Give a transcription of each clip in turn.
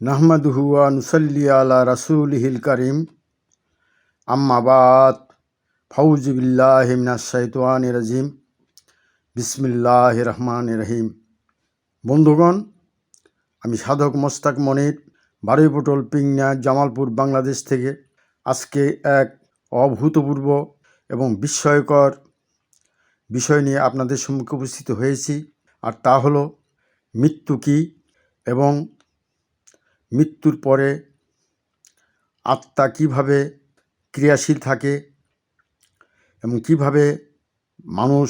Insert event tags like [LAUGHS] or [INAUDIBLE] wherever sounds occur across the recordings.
নাহমাদুহু ওয়া নুসাল্লি আলা রাসূলিহিল কারীম। আম্মা বাদ। ফাউযু বিল্লাহি মিনাশ শাইতানির রাজিম। বিসমিল্লাহির রহমানির রহিম। বন্ধুগণ, আমি সাধক মোস্তাক মনির, বারুইপটল পিংনা, জামালপুর, বাংলাদেশ থেকে আজকে এক অভূতপূর্ব এবং বিস্ময়কর বিষয় নিয়ে আপনাদের সম্মুখে উপস্থিত হয়েছি, আর তা হলো, মৃত্যু কী এবং মৃত্যুর পরে আত্মা কীভাবে ক্রিয়াশীল থাকে এবং কীভাবে মানুষ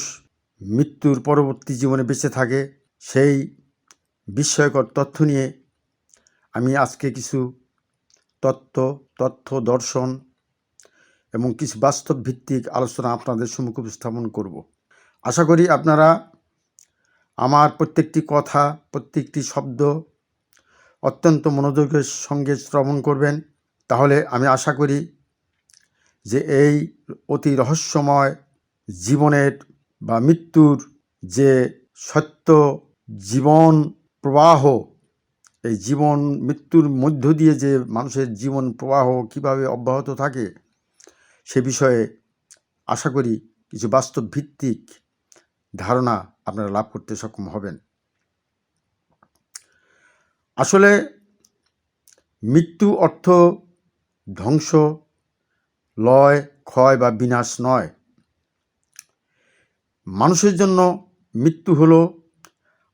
মৃত্যুর পরবর্তী জীবনে বেঁচে থাকে, সেই বিস্ময়কর তথ্য নিয়ে আমি আজকে কিছু তত্ত্ব, তথ্য দর্শন এবং কিছু বাস্তব ভিত্তিক আলোচনা আপনাদের সম্মুখে উপস্থাপন করব। আশা করি আপনারা আমার প্রত্যেকটি কথা, প্রত্যেকটি শব্দ অত্যন্ত মনোযোগের সঙ্গে শ্রবণ করবেন। তাহলে আমি আশা করি যে এই অতি রহস্যময় জীবনের বা মৃত্যুর যে সত্য জীবন প্রবাহ, এই জীবন মৃত্যুর মধ্য দিয়ে যে মানুষের জীবন প্রবাহ কীভাবে অব্যাহত থাকে সে বিষয়ে আশা করি কিছু বাস্তব ভিত্তিক ধারণা আপনারা লাভ করতে সক্ষম হবেন। আসলে মৃত্যু অর্থ ধ্বংস, লয়, ক্ষয় বা বিনাশ নয়। মানুষের জন্য মৃত্যু হল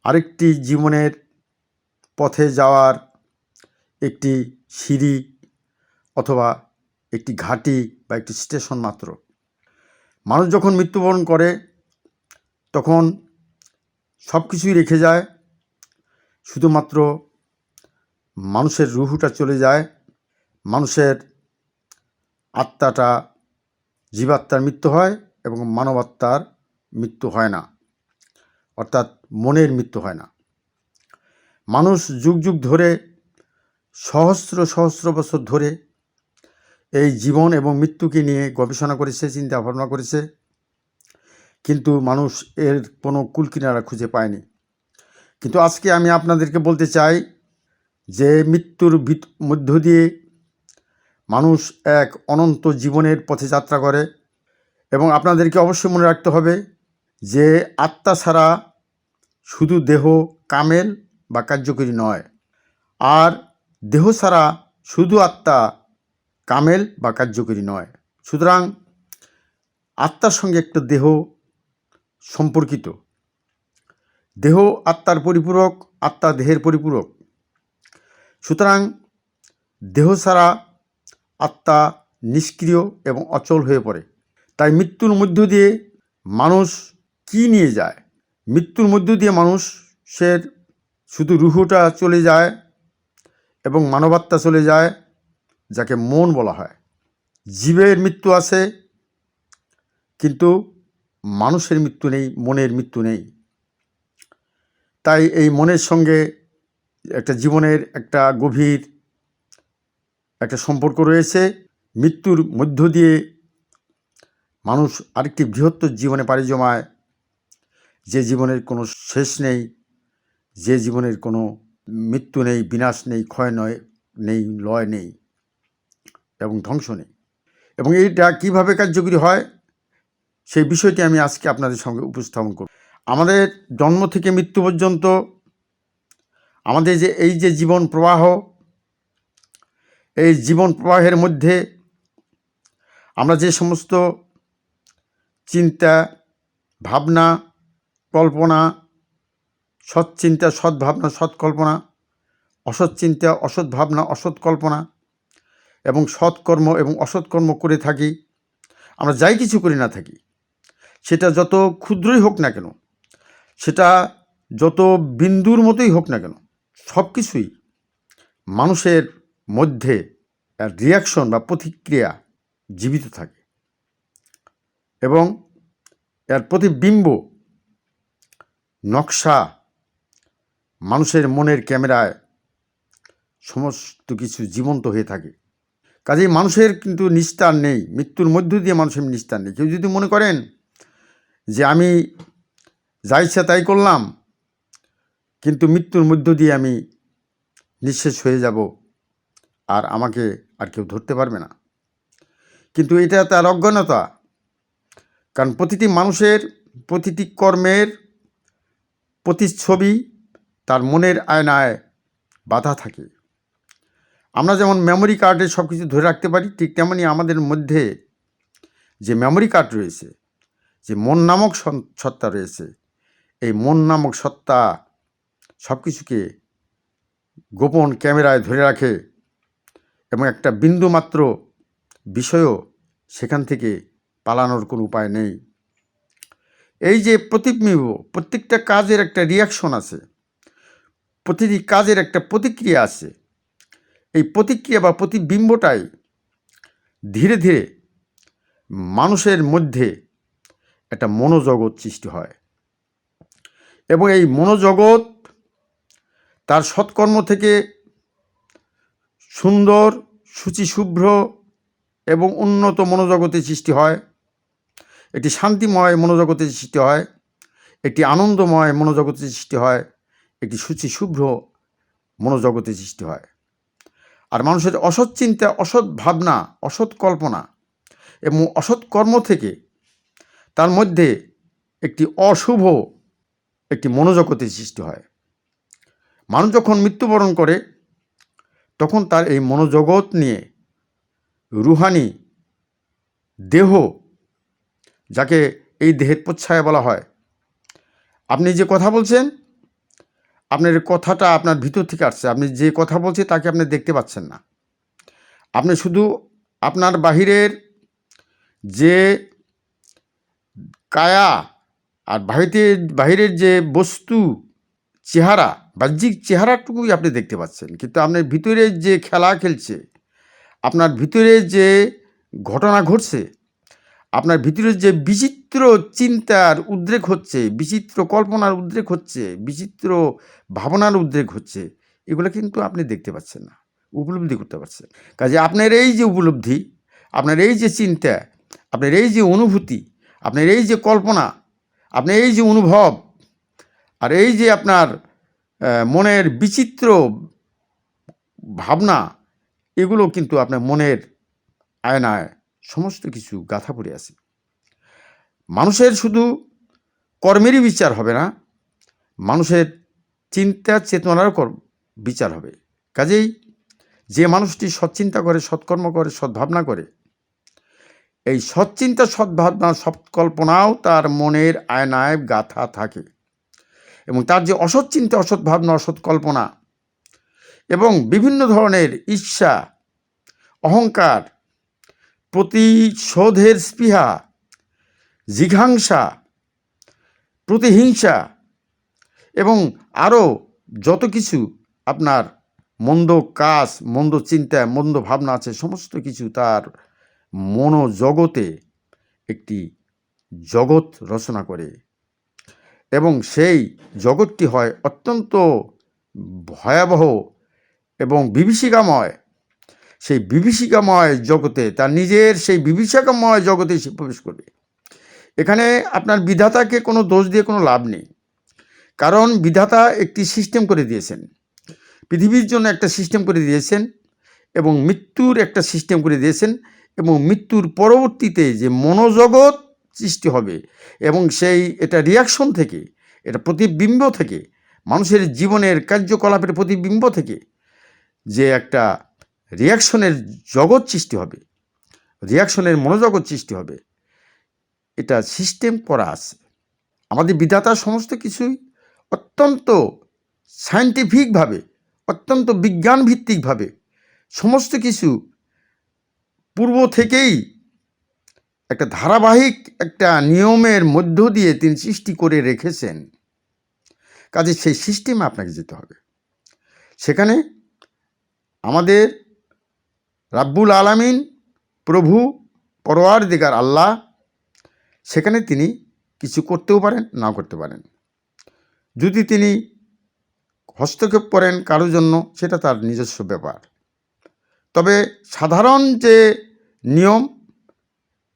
আরেকটি জীবনের পথে যাওয়ার একটি সিঁড়ি অথবা একটি ঘাঁটি বা একটি স্টেশন মাত্র। মানুষ যখন মৃত্যুবরণ করে, তখন সব কিছুই রেখে যায়, শুধুমাত্র মানুষের রুহুটা চলে যায়, মানুষের আত্মাটা জীবাত্মার মৃত্যু হয় এবং মানবাত্মার মৃত্যু হয় না, অর্থাৎ মনের মৃত্যু হয় না। মানুষ যুগ যুগ ধরে, সহস্র সহস্র বছর ধরে এই জীবন এবং মৃত্যুকে নিয়ে গবেষণা করেছে চিন্তা ভাবনা করেছে, কিন্তু মানুষ এর কোনো কুলকিনারা খুঁজে পায়নি। কিন্তু আজকে আমি আপনাদেরকে বলতে চাই যে মৃত্যুর মধ্য দিয়ে মানুষ এক অনন্ত জীবনের পথে যাত্রা করে এবং আপনাদেরকে অবশ্যই মনে রাখতে হবে যে আত্মা ছাড়া শুধু দেহ কামেল বা কার্যকরী নয়, আর দেহ ছাড়া শুধু আত্মা কামেল বা কার্যকরী নয়। সুতরাং আত্মার সঙ্গে একটা দেহ সম্পর্কিত। দেহ আত্মার পরিপূরক, আত্মা দেহের পরিপূরক। সুতরাং দেহ ছাড়া আত্মা নিষ্ক্রিয় এবং অচল হয়ে পড়ে। তাই মৃত্যুর মধ্য দিয়ে মানুষ কি নিয়ে যায়? মৃত্যুর মধ্য দিয়ে মানুষের শুধু রুহুটা চলে যায় এবং মানবাত্মা চলে যায়, যাকে মন বলা হয়। জীবের মৃত্যু আছে, কিন্তু মানুষের মৃত্যু নেই, মনের মৃত্যু নেই। তাই এই মনের সঙ্গে একটা জীবনের একটা গভীর একটা সম্পর্ক রয়েছে। মৃত্যুর মধ্য দিয়ে মানুষ আরেকটি বৃহত্তর জীবনে পাড়ি জমায়। যে জীবনের কোনো শেষ নেই, যে জীবনের কোনো মৃত্যু নেই, বিনাশ নেই, ক্ষয় নয়, নেই, লয় নেই এবং ধ্বংস নেই। এবং এইটা কীভাবে কার্যকরী হয়, সেই বিষয়টি আমি আজকে আপনাদের সঙ্গে উপস্থাপন করব। আমাদের জন্ম থেকে মৃত্যু পর্যন্ত আমাদের যে এই যে জীবন প্রবাহ, এই জীবন প্রবাহের মধ্যে আমরা যে সমস্ত চিন্তা, ভাবনা, কল্পনা সৎ চিন্তা সৎ ভাবনা সৎ কল্পনা অসৎ চিন্তা অসৎ ভাবনা অসৎ কল্পনা এবং সৎকর্ম এবং অসৎকর্ম করে থাকি, আমরা যাই কিছু করি না থাকি, সেটা যত ক্ষুদ্রই হোক না কেন, সেটা যত বিন্দুর মতোই হোক না কেন সব কিছুই মানুষের মধ্যে রিয়াকশন বা প্রতিক্রিয়া জীবিত থাকে। এবং এর প্রতিবিম্ব নকশা মানুষের মনের ক্যামেরায় সমস্ত কিছু জীবন্ত হয়ে থাকে। কাজেই মানুষের কিন্তু নিস্তার নেই, মৃত্যুর মধ্য দিয়ে মানুষের নিস্তার নেই। কেউ যদি মনে করেন যে আমি যা ইচ্ছা তাই করলাম কিন্তু মৃত্যুর মধ্য দিয়ে আমি নিঃশেষ হয়ে যাব আর আমাকে আর কেউ ধরতে পারবে না। কিন্তু এটা তার অজ্ঞানতা। কারণ প্রতিটি মানুষের, প্রতিটি কর্মের প্রতিচ্ছবি তার মনের আয়নায় বাধা থাকে। আমরা যেমন মেমোরি কার্ডে সব কিছু ধরে রাখতে পারি, ঠিক তেমনই আমাদের মধ্যে যে মেমোরি কার্ড রয়েছে, যে মন নামক সত্তা রয়েছে, এই মন নামক সত্তা সব কিছুকে গোপন ক্যামেরায় ধরে রাখে এবং একটা বিন্দুমাত্র বিষয়ও সেখান থেকে পালানোর কোনো উপায় নেই। এই যে প্রতিবিম্ব প্রত্যেকটা কাজের একটা রিয়াকশন আছে, প্রতিটি কাজের একটা প্রতিক্রিয়া আছে, এই প্রতিক্রিয়া বা প্রতিবিম্বটাই ধীরে ধীরে মানুষের মধ্যে একটা মনোজগৎ সৃষ্টি হয় এবং এই মনোজগৎ তার সৎকর্ম থেকে সুন্দর শুচিশুভ্র এবং উন্নত মনোজগতের সৃষ্টি হয়। একটি শান্তিময় মনোজগতের সৃষ্টি হয়। একটি আনন্দময় মনোজগতের সৃষ্টি হয়। একটি শুচিশুভ্র মনোজগতের সৃষ্টি হয়। আর মানুষের অসৎ চিন্তা, অসৎ ভাবনা, অসৎ কল্পনা এবং অসৎ কর্ম থেকে তার মধ্যে একটি অশুভ একটি মনোজগতের সৃষ্টি হয়। মানুষ যখন মৃত্যুবরণ করে, তখন তার এই মনোজগৎ নিয়ে, রুহানি, দেহ, যাকে এই দেহের প্রচ্ছায়া বলা হয়, আপনি যে কথা বলছেন, আপনার কথাটা আপনার ভিতর থেকে আসছে। আপনি যে কথা বলছে তাকে আপনি দেখতে পাচ্ছেন না। আপনি শুধু আপনার বাহিরের যে কায়া আর বাহিরে বাহিরের যে বস্তু চেহারা, বাহ্যিক চেহারাটুকুই আপনি দেখতে পাচ্ছেন। কিন্তু আপনার ভিতরে যে খেলা খেলছে, আপনার ভিতরে যে ঘটনা ঘটছে, আপনার ভিতরে যে বিচিত্র চিন্তার উদ্রেক হচ্ছে, বিচিত্র কল্পনার উদ্রেক হচ্ছে, বিচিত্র ভাবনার উদ্রেক হচ্ছে, এগুলো কিন্তু আপনি দেখতে পাচ্ছেন না, উপলব্ধি করতে পারছেন কাজে আপনার এই যে উপলব্ধি, আপনার এই যে চিন্তা, আপনার এই যে অনুভূতি, আপনার এই যে কল্পনা, আপনার এই যে অনুভব আর এই যে আপনার মনের বিচিত্র ভাবনা, এগুলো কিন্তু আপনার মনের আয়নায় সমস্ত কিছু গাথা পড়ে আছে। মানুষের শুধু কর্মেরই বিচার হবে না, মানুষের চিন্তা চেতনারও বিচার হবে। কাজেই যে মানুষটি সৎচিন্তা করে, সৎকর্ম করে, সদ্ভাবনা করে, এই সৎচিন্তা, সদ্ভাবনা, সৎকল্পনাও তার মনের আয়নায় গাথা থাকে। এবং তার যে অসৎ চিন্তা, অসৎ ভাবনা, অসৎ কল্পনা এবং বিভিন্ন ধরনের ঈর্ষা, অহংকার, প্রতিশোধের স্পৃহা, জিঘাংসা, প্রতিহিংসা এবং আরও যত কিছু আপনার মন্দ কাজ, মন্দ চিন্তা, মন্দ ভাবনা আছে, সমস্ত কিছু তার মনোজগতে একটি জগৎ রচনা করে। এবং সেই জগৎটি হয় অত্যন্ত ভয়াবহ এবং বিভীষিকাময়। সেই বিভীষিকাময় জগতে, তার নিজের সেই বিভীষিকাময় জগতে সে প্রবেশ করবে। এখানে আপনার বিধাতাকে কোনো দোষ দিয়ে কোনো লাভ নেই। কারণ বিধাতা একটি সিস্টেম করে দিয়েছেন। পৃথিবীর জন্য একটা সিস্টেম করে দিয়েছেন এবং মৃত্যুর একটা সিস্টেম করে দিয়েছেন এবং মৃত্যুর পরবর্তীতে যে মনোজগৎ সৃষ্টি হবে এবং সেই এটা রিয়াকশন থেকে, এটা প্রতিবিম্ব থেকে, মানুষের জীবনের কার্যকলাপের প্রতিবিম্ব থেকে যে একটা রিয়াকশনের জগৎ সৃষ্টি হবে রিয়াকশনের মনোজগৎ সৃষ্টি হবে, এটা সিস্টেম করা আছে। আমাদের বিধাতা সমস্ত কিছুই অত্যন্ত সায়েন্টিফিকভাবে অত্যন্ত বিজ্ঞানভিত্তিকভাবে সমস্ত কিছু পূর্ব থেকেই একটা ধারাবাহিক একটা নিয়মের মধ্য দিয়ে তিনি সৃষ্টি করে রেখেছেন। কাজে সেই সিস্টেমে আপনাকে যেতে হবে। সেখানে আমাদের রাব্বুল আলামিন, প্রভু পরোয়ার দিগার আল্লাহ, সেখানে তিনি কিছু করতেও পারেন, নাও করতে পারেন। যদি তিনি হস্তক্ষেপ করেন কারোর জন্য, সেটা তার নিজস্ব ব্যাপার। তবে সাধারণ যে নিয়ম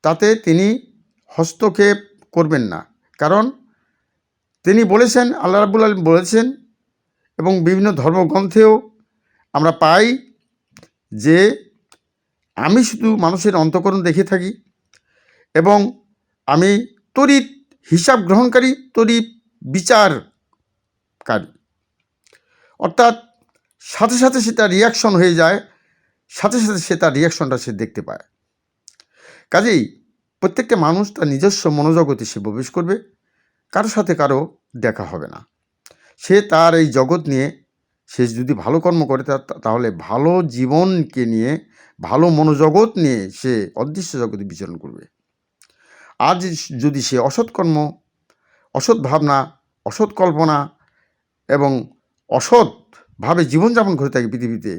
তাতে তিনি হস্তক্ষেপ করবেন না। কারণ তিনি বলেছেন, আল্লাহ রাবুল আলম বলেছেন এবং বিভিন্ন ধর্মগ্রন্থেও আমরা পাই যে আমি শুধু মানুষের অন্তকরণ দেখে থাকি এবং আমি তড়িৎ হিসাব গ্রহণকারী, তড়িৎ বিচারকারী। অর্থাৎ সাথে সাথে সেটা রিয়াকশন হয়ে যায়, সাথে সাথে সে তার রিয়াকশনটা সে দেখতে পায়। কাজেই প্রত্যেকটা মানুষ তার নিজস্ব মনোজগতে সে প্রবেশ করবে কারোর সাথে কারও দেখা হবে না। সে তার এই জগৎ নিয়ে, সে যদি ভালো কর্ম করে তাহলে ভালো জীবনকে নিয়ে, ভালো মনোজগৎ নিয়ে সে অদৃশ্য জগতে বিচরণ করবে। আজ যদি সে অসৎ কর্ম, অসৎ ভাবনা, অসৎ কল্পনা এবং অসৎভাবে জীবনযাপন করে থাকে পৃথিবীতে,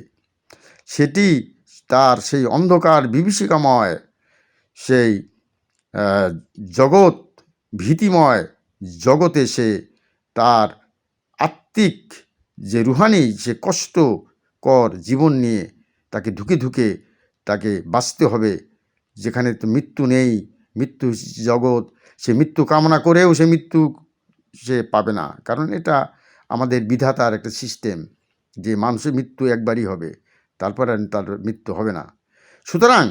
সেটি তার সেই অন্ধকার, বিভীষিকাময় সেই জগৎ, ভীতিময় জগতে সে তার আত্মিক যে রুহানি, যে কষ্টকর জীবন নিয়ে তাকে ধুকে ধুকে তাকে বাঁচতে হবে। যেখানে তো মৃত্যু নেই, মৃত্যু জগৎ, সে মৃত্যু কামনা করেও সে মৃত্যু সে পাবে না। কারণ এটা আমাদের বিধাতার একটা সিস্টেম যে মানুষের মৃত্যু একবারই হবে, তারপরে তার মৃত্যু হবে না। সুতরাং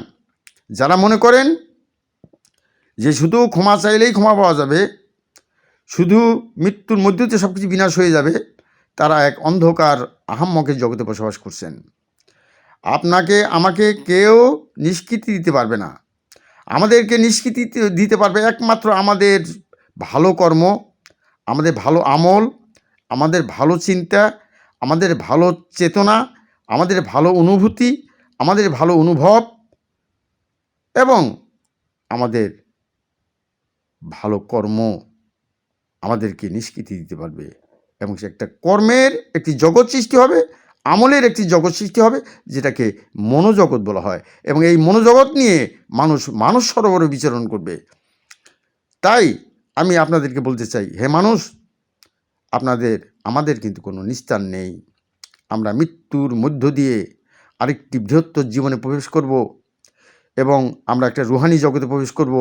যারা মনে করেন যে শুধু ক্ষমা চাইলেই ক্ষমা পাওয়া যাবে, শুধু মৃত্যুর মধ্যে সব কিছু বিনাশ হয়ে যাবে, তারা এক অন্ধকার আহাম্মকের জগতে বসবাস করছেন। আপনাকে, আমাকে কেউ নিষ্কৃতি দিতে পারবে না। আমাদেরকে নিষ্কৃতি দিতে পারবে একমাত্র আমাদের ভালো কর্ম, আমাদের ভালো আমল, আমাদের ভালো চিন্তা, আমাদের ভালো চেতনা, আমাদের ভালো অনুভূতি, আমাদের ভালো অনুভব এবং আমাদের ভালো কর্ম আমাদেরকে নিষ্কৃতি দিতে পারবে এবং সে একটা কর্মের একটি জগৎ সৃষ্টি হবে, আমলের একটি জগৎ সৃষ্টি হবে, যেটাকে মনোজগৎ বলা হয়। এবং এই মনোজগৎ নিয়ে মানুষ মানুষ সরোবরে বিচরণ করবে। তাই আমি আপনাদেরকে বলতে চাই, হে মানুষ, আপনাদের, আমাদের কিন্তু কোনো নিস্তার নেই। আমরা মৃত্যুর মধ্য দিয়ে আরেকটি বৃহত্তর জীবনে প্রবেশ করব। এবং আমরা একটা রুহানি জগতে প্রবেশ করব,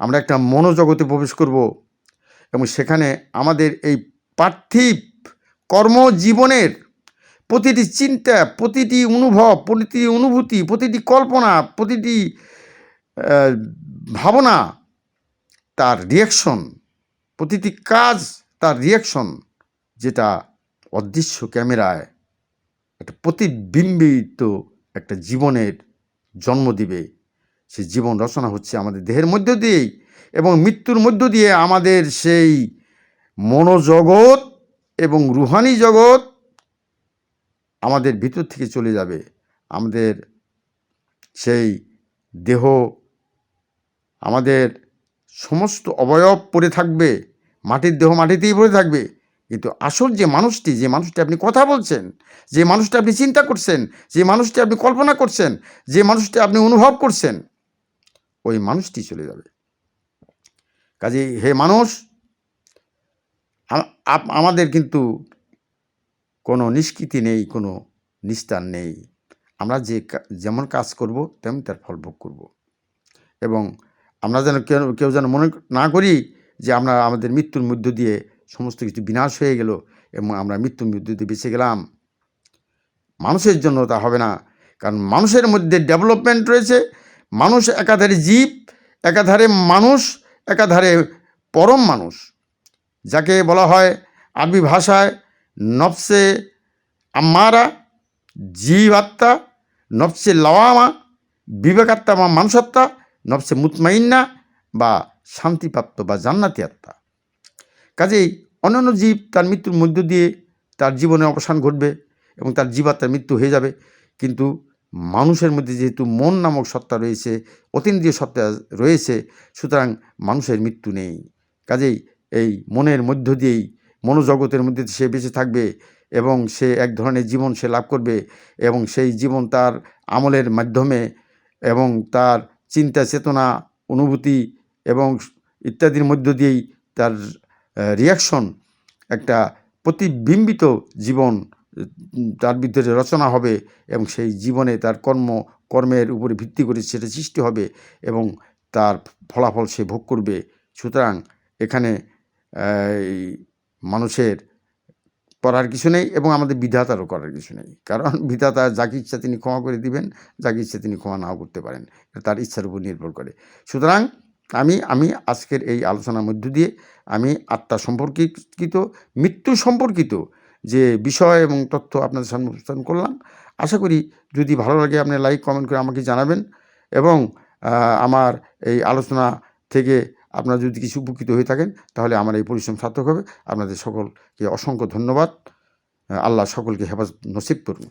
আমরা একটা মনোজগতে প্রবেশ করব এবং সেখানে আমাদের এই পার্থিব কর্মজীবনের প্রতিটি চিন্তা, প্রতিটি অনুভব, প্রতিটি অনুভূতি, প্রতিটি কল্পনা, প্রতিটি ভাবনা তার রিয়াকশন প্রতিটি কাজ তার রিয়াকশন যেটা অদৃশ্য ক্যামেরায় একটা প্রতিবিম্বিত একটা জীবনের জন্ম দিবে, সে জীবন রচনা হচ্ছে আমাদের দেহের মধ্য দিয়েই এবং মৃত্যুর মধ্য দিয়ে আমাদের সেই মনোজগৎ এবং রুহানি জগৎ আমাদের ভিতর থেকে চলে যাবে। আমাদের সেই দেহ আমাদের সমস্ত অবয়ব পড়ে থাকবে, মাটির দেহ মাটিতেই পড়ে থাকবে। কিন্তু আসল যে মানুষটি যে মানুষটি আপনি কথা বলছেন, যে মানুষটি আপনি চিন্তা করছেন, যে মানুষটি আপনি কল্পনা করছেন, যে মানুষটি আপনি অনুভব করছেন, ওই মানুষটি চলে যাবে। কাজে হে মানুষ আমাদের কিন্তু কোনো নিষ্কৃতি নেই, কোনো নিস্তার নেই। আমরা যে যেমন কাজ করব, তেমন তার ফল ভোগ করব। এবং আমরা যেন কেউ কেউ যেন মনে না করি যে আমরা আমাদের মৃত্যুর মধ্য দিয়ে সমস্ত কিছু বিনাশ হয়ে গেল এবং আমরা মৃত্যুর মধ্য দিয়ে বেঁচে গেলাম। মানুষের জন্য তা হবে না, কারণ মানুষের মধ্যে ডেভেলপমেন্ট রয়েছে। মানুষ একাধারে জীব, একাধারে মানুষ, একাধারে পরম মানুষ, যাকে বলা হয় আরবি ভাষায় নফসে আম্মারা, জীবাত্মা, নফসে লওয়ামা, বিবেকাত্মা বা মানুষাত্মা, নফসে মুতমাইন্না বা শান্তিপ্রাপ্ত বা জান্নাতি আত্মা কাজেই অন্যান্য জীব তার মৃত্যুর মধ্য দিয়ে তার জীবনে অবসান ঘটবে এবং তার জীবাত্মার মৃত্যু হয়ে যাবে। কিন্তু মানুষের মধ্যে যেহেতু মন নামক সত্তা রয়েছে, অতীন্দ্রিয় সত্তা রয়েছে, সুতরাং মানুষের মৃত্যু নেই। কাজেই এই মনের মধ্য দিয়েই, মনোজগতের মধ্যে সে বেঁচে থাকবে এবং সে এক ধরনের জীবন সে লাভ করবে এবং সেই জীবন তার আমলের মাধ্যমে এবং তার চিন্তা চেতনা অনুভূতি এবং ইত্যাদির মধ্য দিয়েই তার রিয়াকশন একটা প্রতিবিম্বিত জীবন তার ভিতরে রচনা হবে এবং সেই জীবনে তার কর্ম, কর্মের উপরে ভিত্তি করে সেটা সৃষ্টি হবে এবং তার ফলাফল সে ভোগ করবে। সুতরাং এখানে মানুষের করার কিছু নেই এবং আমাদের বিধাতারও করার কিছু নেই। কারণ [LAUGHS] বিধাতা যাকে ইচ্ছা তিনি ক্ষমা করে দিবেন, যাকে ইচ্ছা তিনি ক্ষমা নাও করতে পারেন। তার ইচ্ছার উপর নির্ভর করে। সুতরাং আমি আমি আজকের এই আলোচনার মধ্য দিয়ে আমি আত্মা সম্পর্কিত, মৃত্যু সম্পর্কিত যে বিষয় এবং তথ্য আপনাদের সামনে উপস্থাপন করলাম, আশা করি যদি ভালো লাগে আপনি লাইক কমেন্ট করে আমাকে জানাবেন এবং আমার এই আলোচনা থেকে আপনারা যদি কিছু উপকৃত হয়ে থাকেন তাহলে আমার এই পরিশ্রম সার্থক হবে। আপনাদের সকলকে অসংখ্য ধন্যবাদ। আল্লাহ সকলকে হেফাজত, নসিব করুন।